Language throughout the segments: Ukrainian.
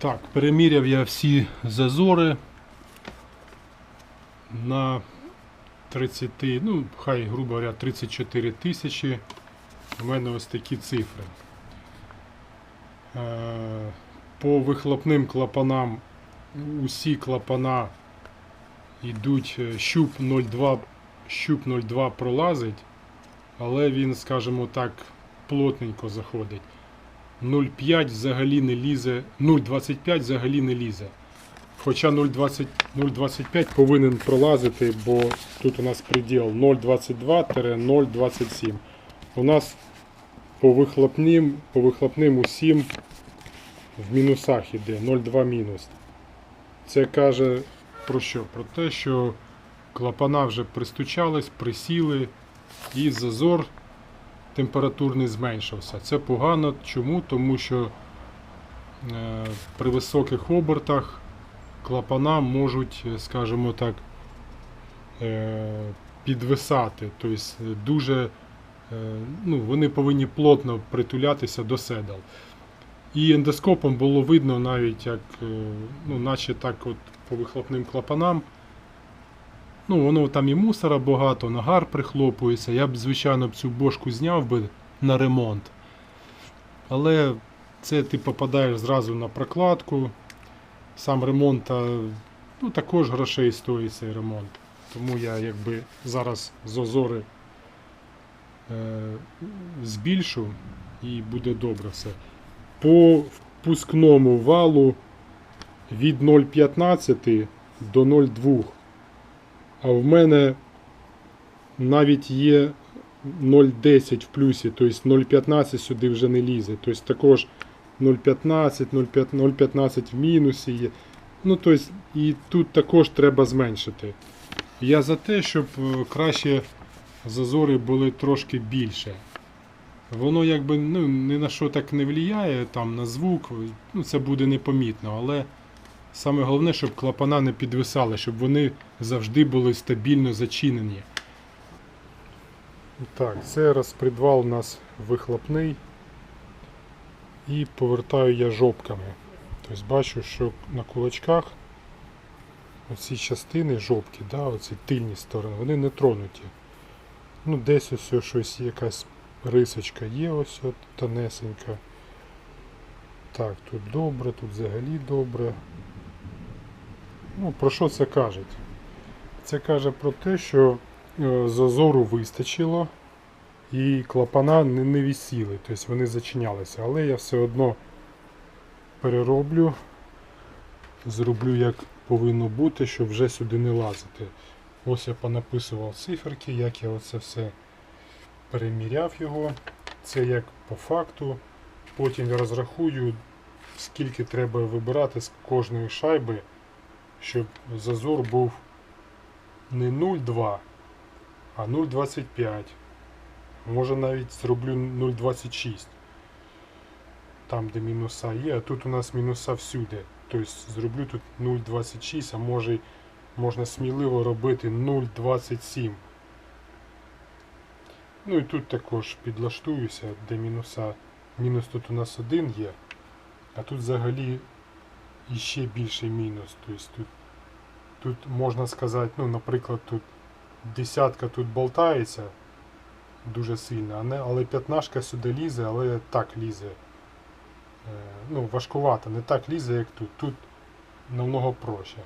Так, переміряв я всі зазори на 30, ну, хай, грубо говоря, 34 тисячі. У мене ось такі цифри. Е, По вихлопним клапанам усі клапана йдуть е, щуп 0,2 щуп 0,2 пролазить, але він, скажімо так, плотненько заходить. 0,5 взагалі не лізе, 0,25 взагалі не лізе. Хоча 0,25 повинен пролазити, бо тут у нас приділ 0,22-0,27. У нас по вихлопним, по вихлопним усім в мінусах іде 0,2 мінус. Це каже про що? Про те, що клапана вже пристучались, присіли і зазор температурний зменшився. Це погано. Чому? Тому що е, при високих обертах клапана можуть, е, скажімо так, е, підвисати. Тобто дуже, ну, вони повинні плотно притулятися до седал. І ендоскопом було видно навіть, як, ну, наче так от по вихлопним клапанам. Ну, воно там і мусора багато, нагар прихлопується. Я б, звичайно, цю бошку зняв би на ремонт. Але це ти попадаєш зразу на прокладку. Сам ремонт ну, також грошей стоїть цей ремонт. Тому я якби зараз зозори е, збільшу і буде добре все. По впускному валу від 0,15 до 0,2. А в мене навіть є 0,10 в плюсі, тобто 0,15 сюди вже не лізе. Тобто також 0,15, 0,15 в мінусі є. Ну, тобто, і тут також треба зменшити. Я за те, щоб е, краще зазори були трошки більше. Воно якби ну, ні на що так не впливає, там на звук, ну, це буде непомітно, але саме головне, щоб клапана не підвисали, щоб вони завжди були стабільно зачинені. Так, це розпредвал у нас вихлопний. І повертаю я жопками. Тобто бачу, що на кулачках оці частини жопки, да, оці тильні сторони, вони не тронуті. Ну, десь ось щось якась рисочка є, ось от тонесенька. Так, тут добре, тут взагалі добре. Ну, про що це каже? Це каже про те, що е, зазору вистачило і клапана не, не висіли, тобто вони зачинялися. Але я все одно перероблю, зроблю як повинно бути, щоб вже сюди не лазити. Ось я понаписував циферки, як я оце все переміряв його. Це як по факту. Потім я розрахую, скільки треба вибирати з кожної шайби, щоб зазор був не 0,2, а 0,25. Може навіть зроблю 0,26. Там, де мінуса є, а тут у нас мінуса всюди. Тобто зроблю тут 0,26, а може можна сміливо робити 0,27. Ну і тут також підлаштуюся, де мінуса. Мінус тут у нас один є, а тут взагалі іще більший мінус. Тобто тут, тут можна сказати, ну, наприклад, тут десятка тут болтається дуже сильно, але п'ятнашка сюди лізе, але так лізе. Е, Ну, важкувато, не так лізе, як тут. Тут намного проще.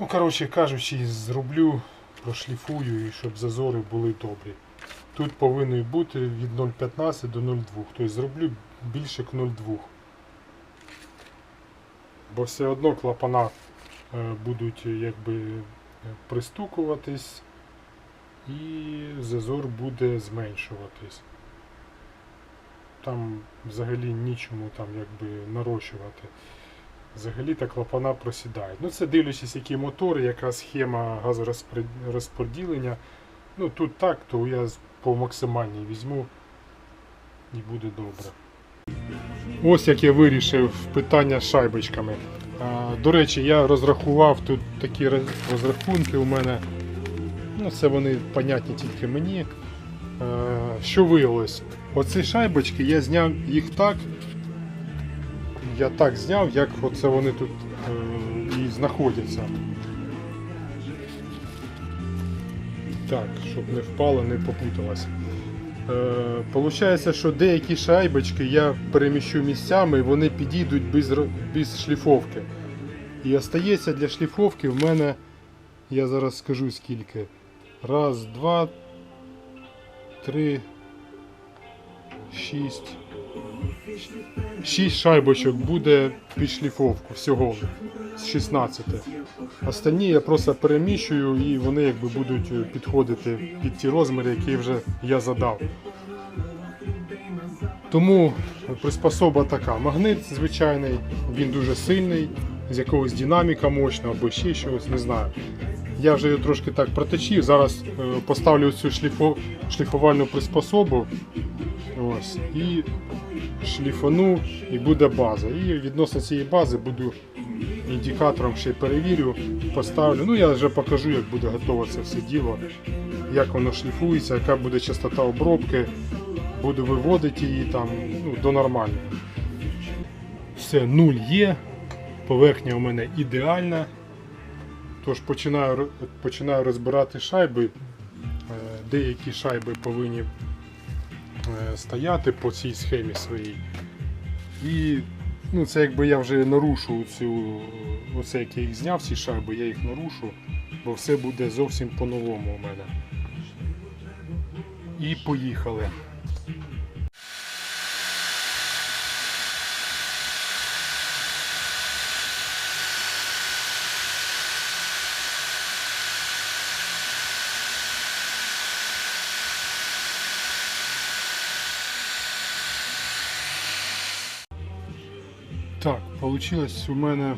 Ну, коротше кажучи, зроблю, прошліфую, і щоб зазори були добрі. Тут повинно бути від 0,15 до 0,2. Тобто зроблю більше к 0,2. Бо все одно клапана е, будуть е, якби е, пристукуватись і зазор буде зменшуватись. Там взагалі нічому там якби нарощувати. Взагалі та клапана просідають. Ну це дивлячись, який мотор, яка схема газорозподілення. Ну тут так, то я по максимальній візьму і буде добре. Ось як я вирішив питання з шайбочками. До речі, я розрахував тут такі розрахунки у мене. Ну, це вони понятні тільки мені. Е, Що виявилось? Оці шайбочки я зняв їх так, я так зняв, як оце вони тут е, і знаходяться. Так, щоб не впало, не попуталось. Е, Получається, що деякі шайбочки я переміщу місцями, і вони підійдуть без, без шліфовки. І остається для шліфовки в мене, я зараз скажу скільки. Раз, два, три, шість. Шість шайбочок буде під шліфовку всього з 16. Останні я просто переміщую і вони якби будуть е, підходити під ті розміри, які вже я задав. Тому приспособа така. Магнит звичайний, він дуже сильний, з якогось динаміка мощного або ще щось, не знаю. Я вже його трошки так проточив. Зараз е, поставлю цю шліфо, шліфувальну приспособу. Ось, і шліфану, і буде база. І відносно цієї бази буду індикатором ще перевірю, поставлю. Ну я вже покажу, як буде готове це все діло, як воно шліфується, яка буде частота обробки. Буду виводити її там ну, до нормального. Все, нуль є. Поверхня у мене ідеальна. Тож починаю, починаю розбирати шайби. Е, Деякі шайби повинні е, стояти по цій схемі своїй. І ну, це якби я вже нарушу цю, оце як я їх зняв, ці шайби, я їх нарушу, бо все буде зовсім по-новому у мене. І поїхали. Так, получилось у мене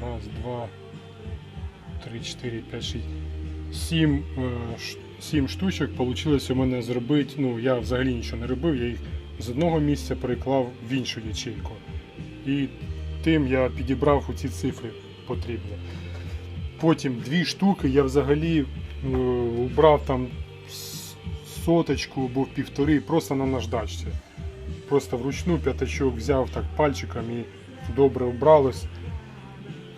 раз, два, три, чотири, п'ять, шість. Сім, е, сім штучок получилось у мене зробити. Ну, я взагалі нічого не робив, я їх з одного місця переклав в іншу ячейку. І тим я підібрав оці цифри потрібні. Потім дві штуки я взагалі е, убрав там соточку або півтори просто на наждачці просто вручну п'ятачок взяв так пальчиком і добре вбралось.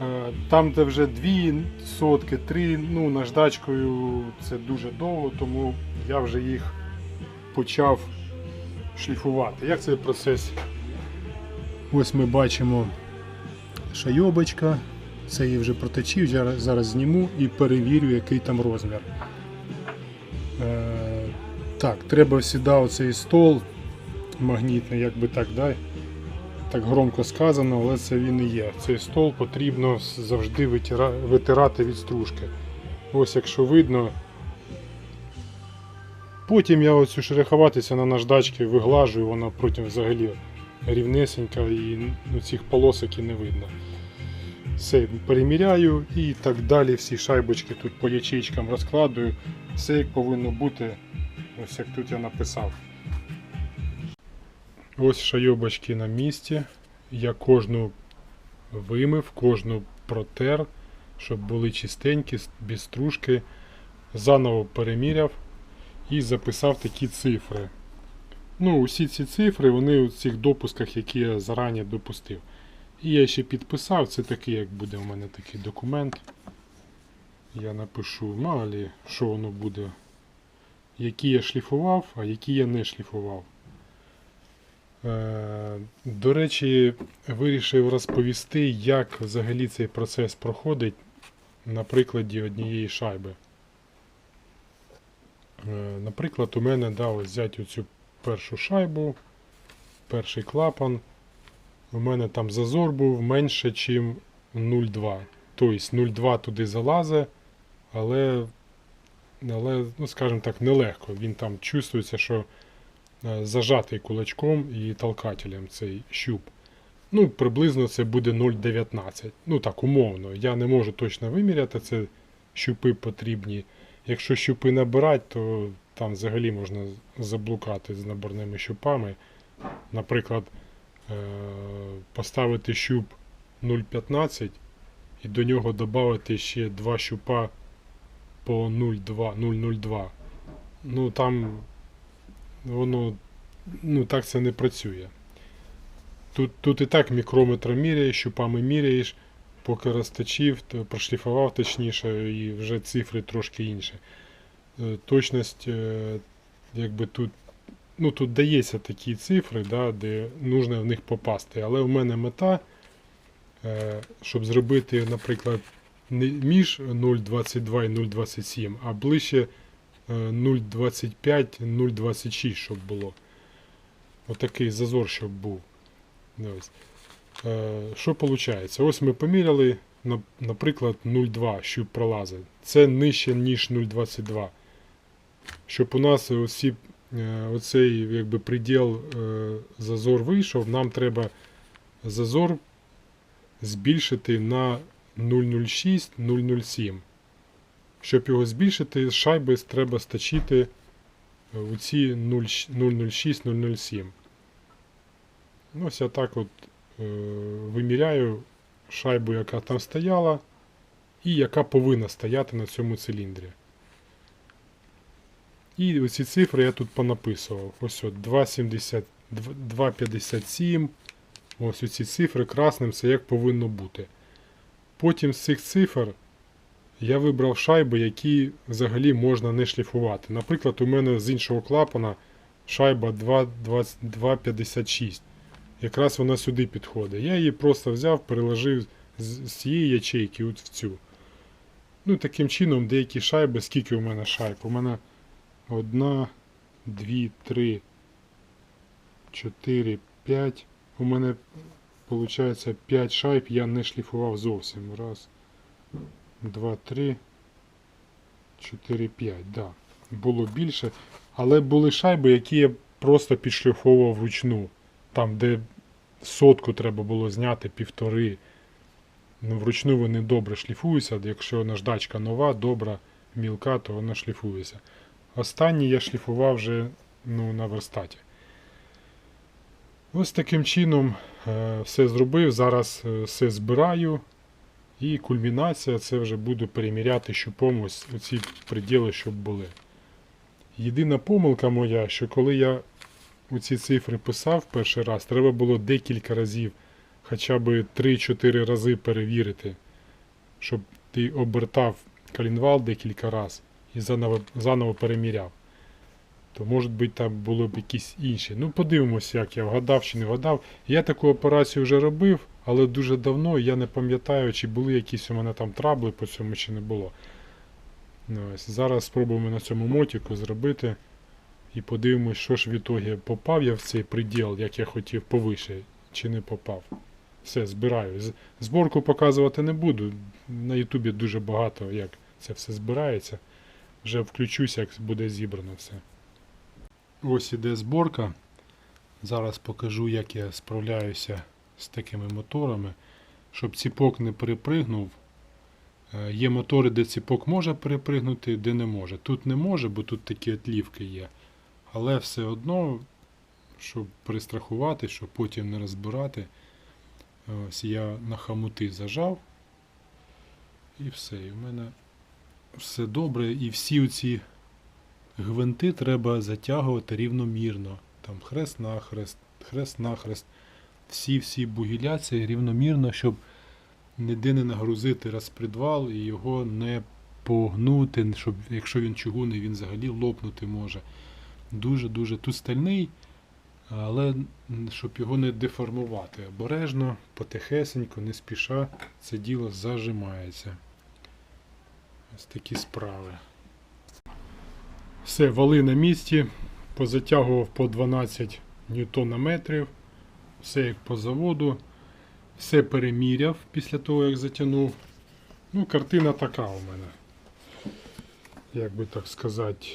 Е, Там, де вже дві сотки, три, ну наждачкою це дуже довго, тому я вже їх почав шліфувати. Як цей процес? Ось ми бачимо шайобочка, це її вже проточив, зараз, зараз зніму і перевірю, який там розмір. Е, так, треба сюди оцей стол магнітний, як би так, да? так громко сказано, але це він і є. Цей стол потрібно завжди витирати від стружки. Ось якщо видно. Потім я оцю шероховатися на наждачки виглажую, вона потім взагалі рівнесенька і ну, цих полосок і не видно. Все, переміряю і так далі. Всі шайбочки тут по ячейкам розкладую. Все як повинно бути, ось як тут я написав. Ось шайобочки на місці. Я кожну вимив, кожну протер, щоб були чистенькі, без стружки. Заново переміряв і записав такі цифри. Ну, усі ці цифри, вони у цих допусках, які я зарані допустив. І я ще підписав, це такий, як буде у мене такий документ. Я напишу, мало лі, що воно буде, які я шліфував, а які я не шліфував. Е, До речі, вирішив розповісти, як взагалі цей процес проходить на прикладі однієї шайби. Е, Наприклад, у мене да, ось взяти оцю першу шайбу, перший клапан. У мене там зазор був менше, ніж 0,2. Тобто 0,2 туди залазить, але, але ну, скажімо так, нелегко. Він там чувствується, що зажатий кулачком і толкателем цей щуп. Ну, приблизно це буде 0,19. Ну так, умовно. Я не можу точно виміряти, це щупи потрібні. Якщо щупи набирати, то там взагалі можна заблукати з наборними щупами. Наприклад, е, поставити щуп 0,15 і до нього додати ще два щупа по 0,2, 0,02. Ну там воно ну так це не працює. Тут, тут і так мікрометром міряєш, щупами міряєш, поки розточив, то прошліфував точніше, і вже цифри трошки інші. Е, Точність, е, якби тут, ну тут дається такі цифри, да, де нужно в них попасти. Але у мене мета, е, щоб зробити, наприклад, не між 0,22 і 0,27, а ближче е, 0,25, 0,26, щоб було. Отакий зазор, щоб був. Е, Що виходить? Ось ми поміряли, наприклад, 0,2 щуп пролазить. Це нижче, ніж 0,22. Щоб у нас оці, е, оцей якби, приділ е, зазор вийшов, нам треба зазор збільшити на 0,06-0,07. Щоб його збільшити, з шайби треба стачити е, у ці 0,06-0,07. Ну, Ось я так от е, виміряю шайбу, яка там стояла, і яка повинна стояти на цьому циліндрі. І оці цифри я тут понаписував. Ось от 2,57. Ось оці цифри красним це як повинно бути. Потім з цих цифр я вибрав шайби, які взагалі можна не шліфувати. Наприклад, у мене з іншого клапана шайба 2,56. Якраз вона сюди підходить. Я її просто взяв, переложив з цієї ячейки от в цю. Ну, таким чином, деякі шайби, скільки у мене шайб? У мене одна, дві, три, чотири, п'ять. У мене виходить 5 шайб я не шліфував зовсім. Раз, два, три, чотири, п'ять. Да. Було більше. Але були шайби, які я просто підшліфовував вручну. Там, де сотку треба було зняти, півтори. Ну, вручну вони добре шліфуються. Якщо наждачка нова, добра, мілка, то вона шліфується. Останній я шліфував вже ну, на верстаті. Ось таким чином е, все зробив. Зараз е, все збираю. І кульмінація це вже буду переміряти щупом ось ці приділи, щоб були. Єдина помилка моя, що коли я ці цифри писав перший раз, треба було декілька разів, хоча б 3-4 рази перевірити, щоб ти обертав колінвал декілька разів і заново, заново переміряв. То, може бути, там було б якісь інші. Ну, подивимося, як я вгадав чи не вгадав. Я таку операцію вже робив, але дуже давно я не пам'ятаю, чи були якісь у мене там трабли по цьому, чи не було. Ну, ось. Зараз спробуємо на цьому мотику зробити. І подивимось, що ж в ітогі попав я в цей приділ, як я хотів повише, чи не попав. Все, збираю. Зборку показувати не буду. На Ютубі дуже багато, як це все збирається. Вже включуся, як буде зібрано все. Ось іде зборка. Зараз покажу, як я справляюся з такими моторами. Щоб ціпок не перепригнув. Е, Є мотори, де ціпок може перепригнути, де не може. Тут не може, бо тут такі отлівки є. Але все одно, щоб перестрахувати, щоб потім не розбирати, ось я на хамути зажав. І все. І в мене все добре. І всі ці гвинти треба затягувати рівномірно. Там хрест-нахрест, хрест-нахрест. Всі-всі бугіляції рівномірно, щоб ніде не нагрузити розпредвал і його не погнути, щоб якщо він чугунний, він взагалі лопнути може. Дуже-дуже тут стальний, але щоб його не деформувати. Обережно, потихесенько, не спіша, це діло зажимається. Ось такі справи. Все, вали на місці. Позатягував по 12 ньютонометрів. Все як по заводу. Все переміряв після того, як затягнув. Ну, картина така у мене. Як би так сказати.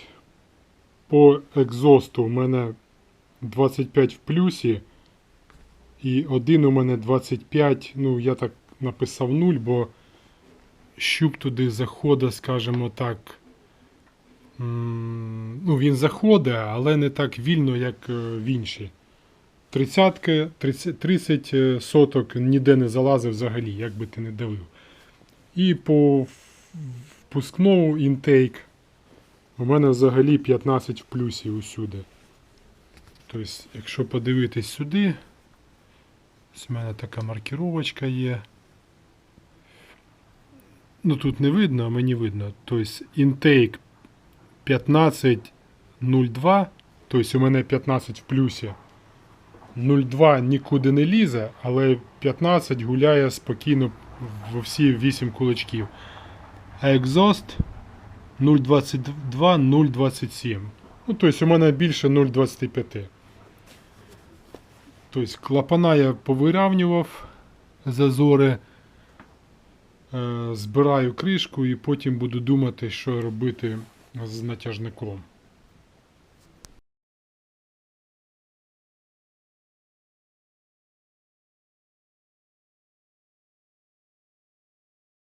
По екзосту у мене 25 в плюсі. І один у мене 25. Ну, я так написав 0, бо щуп туди заходить, скажімо так. Ну, він заходить, але не так вільно, як е, в інші. 30, 30, 30 е, соток ніде не залазив взагалі, як би ти не давив. І по впускному інтейк у мене взагалі 15 в плюсі усюди. Тобто, якщо подивитись сюди, Ось у мене така маркіровочка є. Ну тут не видно, а мені видно. Тобто інтейк 15.02, тобто у мене 15 в плюсі. 0,2 нікуди не лізе, але 15 гуляє спокійно в всі 8 кулачків. А екзост 0,22, 0,27. Ну, тобто у мене більше 0,25. Тобто клапана я повирівнював зазори, е, збираю кришку і потім буду думати, що робити з натяжником.